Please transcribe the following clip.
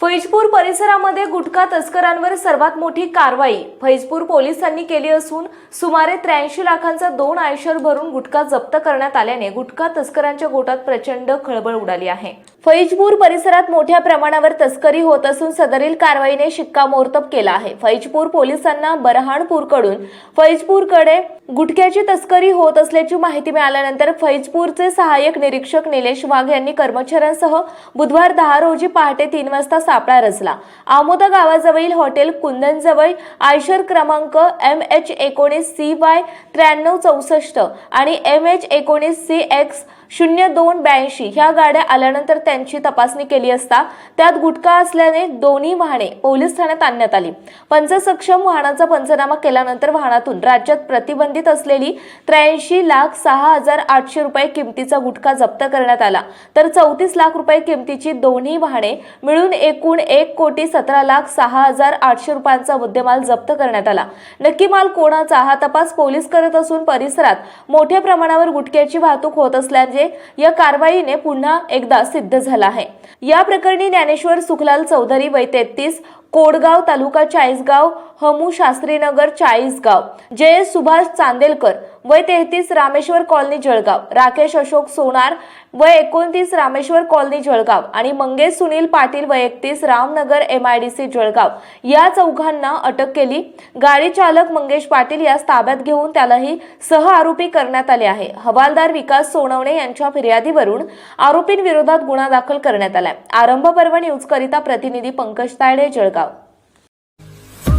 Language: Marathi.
फैजपूर परिसरामध्ये गुटखा तस्करांवर सर्वात मोठी कारवाई. फैजपूर पोलिसांनी केली असून सुमारे त्र्याऐंशी लाखांचा दोन आयशर भरून गुटखा जप्त करण्यात आल्याने गुटखा तस्करांच्या गोटात प्रचंड खळबळ उडाली आहे. फैजपूर परिसरात मोठ्या प्रमाणावर तस्करी होत असून सदरील कारवाईने शिक्कामोर्तब केला आहे. फैजपूर पोलिसांना बरहाणपूरकडून फैजपूरकडे गुटख्याची तस्करी होत असल्याची माहिती मिळाल्यानंतर फैजपूरचे सहाय्यक निरीक्षक निलेश वाघ यांनी कर्मचाऱ्यांसह बुधवार दहा रोजी पहाटे तीन वाजता सापळा रचला. आमोदा गावाजवळील हॉटेल कुंदनजवळ आयशर क्रमांक एम एच एकोणीस सी वाय त्र्याण्णव चौसष्ट आणि एम एच एकोणीस सी एक्स शून्य दोन ब्याऐंशी ह्या गाड्या आल्यानंतर त्यांची तपासणी केली असता त्यात गुटखा असल्याने दोन्ही वाहने पोलीस ठाण्यात आणण्यात आली. पंचसक्षम वाहनाचा पंचनामा केल्यानंतर वाहनातून राज्यात प्रतिबंधित असलेली त्र्याऐंशी लाख सहा हजार आठशे रुपये किमतीचा गुटखा जप्त करण्यात आला. तर चौतीस लाख रुपये किमतीची दोन्ही वाहने मिळून एकूण एक कोटी सतरा लाख सहा हजार आठशे रुपयांचा मुद्देमाल जप्त करण्यात आला. नक्की माल कोणाचा हा तपास पोलीस करत असून परिसरात मोठ्या प्रमाणावर गुटख्याची वाहतूक होत असल्याचे या कारवाईने पुन्हा एकदा सिद्ध झाला आहे. या प्रकरणी ज्ञानेश्वर सुखलाल चौधरी वय तेहतीस कोडगाव तालुका चाळीसगाव हमू शास्त्रीनगर चाळीसगाव जयेश सुभाष चांदेलकर वय तेहतीस रामेश्वर कॉलनी जळगाव राकेश अशोक सोनार वय एकोणतीस रामेश्वर कॉलनी जळगाव आणि मंगेश सुनील पाटील वय एकतीस Ramnagar M I D C Jalgaon या चौघांना अटक केली. गाडी चालक मंगेश पाटील यास ताब्यात घेऊन त्यालाही सह आरोपी करण्यात आले आहे. हवालदार विकास सोनवणे यांच्या फिर्यादीवरून आरोपींविरोधात गुन्हा दाखल करण्यात आलाय. आरंभ पर्व न्यूज करिता प्रतिनिधी पंकज तायडे जळगाव.